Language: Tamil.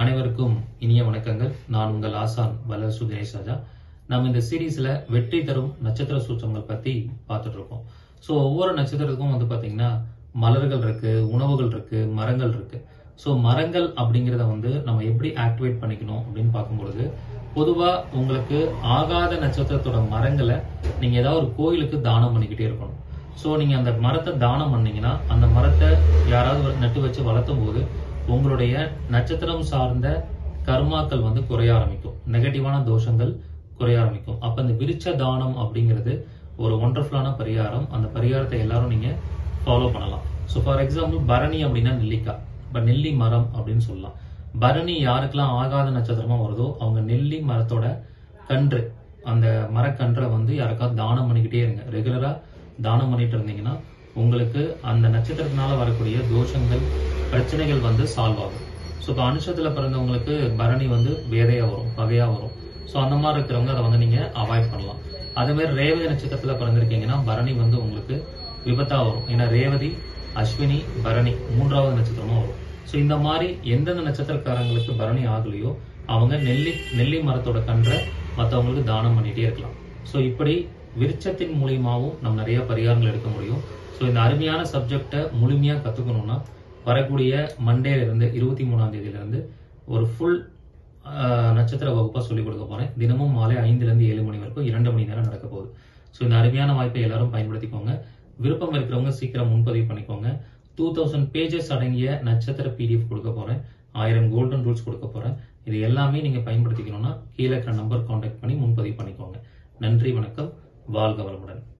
அனைவருக்கும் இனிய வணக்கங்கள். நான் உங்கள் ஆசான் வல்லரசு தினேஷ் ராஜா. நம்ம இந்த சீரீஸ்ல வெற்றி தரும் நட்சத்திர சூச்சங்கள் பத்தி பார்த்துட்டு இருக்கோம் ஸோ ஒவ்வொரு நட்சத்திரத்துக்கும் வந்து பாத்தீங்கன்னா மலர்கள் இருக்கு உணவுகள் இருக்கு மரங்கள் இருக்கு. ஸோ மரங்கள் அப்படிங்கிறத வந்து நம்ம எப்படி ஆக்டிவேட் பண்ணிக்கணும் அப்படின்னு பார்க்கும்பொழுது பொதுவா உங்களுக்கு ஆகாத நட்சத்திரத்தோட மரங்களை நீங்க ஏதாவது ஒரு கோயிலுக்கு தானம் பண்ணிக்கிட்டே இருக்கணும். ஸோ நீங்க அந்த மரத்தை தானம் பண்ணீங்கன்னா அந்த மரத்தை யாராவது ஒரு நட்டு வச்சு வளர்த்தும் போது உங்களுடைய நட்சத்திரம் சார்ந்த கர்மாக்கள் வந்து குறைய ஆரம்பிக்கும். நெகட்டிவான தோஷங்கள் குறைய ஆரம்பிக்கும். அப்ப இந்த விருச்ச தானம் அப்படிங்கிறது ஒரு ஒண்டர்ஃபுல்லான பரிகாரம். அந்த பரிகாரத்தை எல்லாரும் நீங்க ஃபாலோ பண்ணலாம். ஸோ ஃபார் எக்ஸாம்பிள் பரணி அப்படின்னா நெல்லிக்காய். இப்போ நெல்லி மரம் அப்படின்னு சொல்லலாம். பரணி யாருக்கெல்லாம் ஆகாத நட்சத்திரமா வருதோ அவங்க நெல்லி மரத்தோட கன்று அந்த மரக்கன்றை வந்து யாருக்காவது தானம் பண்ணிக்கிட்டே இருங்க. ரெகுலரா தானம் பண்ணிட்டு இருந்தீங்கன்னா உங்களுக்கு அந்த நட்சத்திரத்தினால வரக்கூடிய தோஷங்கள் பிரச்சனைகள் வந்து சால்வ் ஆகும். ஸோ இப்போ அனுஷத்தில் பிறந்தவங்களுக்கு பரணி வந்து வேதையா வரும் பகையாக வரும். ஸோ அந்த மாதிரி இருக்கிறவங்க அதை வந்து நீங்க அவாய்ட் பண்ணலாம். அதே மாதிரி ரேவதி நட்சத்திரத்தில் பிறந்திருக்கீங்கன்னா பரணி வந்து உங்களுக்கு விபத்தா வரும். ஏன்னா ரேவதி அஸ்வினி பரணி மூன்றாவது நட்சத்திரமும் வரும். ஸோ இந்த மாதிரி எந்தெந்த நட்சத்திரக்காரங்களுக்கு பரணி ஆகலையோ அவங்க நெல்லி நெல்லி மரத்தோட கன்றை மற்றவங்களுக்கு தானம் பண்ணிட்டே இருக்கலாம். ஸோ இப்படி விருச்சத்தின் மூலியமாகவும் நம்ம நிறைய பரிகாரங்கள் எடுக்க முடியும். ஸோ இந்த அருமையான சப்ஜெக்டை முழுமையாக கற்றுக்கணும்னா வரக்கூடிய மண்டேலேருந்து இருபத்தி மூணாம் தேதியிலேருந்து ஒரு ஃபுல் நட்சத்திர வகுப்பாக சொல்லிக் கொடுக்க போகிறேன் தினமும் மாலை ஐந்துலேருந்து ஏழு மணி வரைக்கும் இரண்டு மணி நேரம் நடக்க போகுது. ஸோ இந்த அருமையான வாய்ப்பை எல்லாரும் பயன்படுத்திக்கோங்க. விருப்பம் இருக்கிறவங்க சீக்கிரம் முன்பதிவு பண்ணிக்கோங்க. டூ தௌசண்ட் பேஜஸ் அடங்கிய நட்சத்திர பிடிஎஃப் கொடுக்க போகிறேன் ஆயிரம் கோல்டன் ரூல்ஸ் கொடுக்க போகிறேன் இது எல்லாமே நீங்கள் பயன்படுத்திக்கணும்னா கீழே இருக்கிற நம்பர் காண்டாக்ட் பண்ணி முன்பதிவு பண்ணிக்கோங்க. நன்றி வணக்கம். வாழ்க வளமுடன்.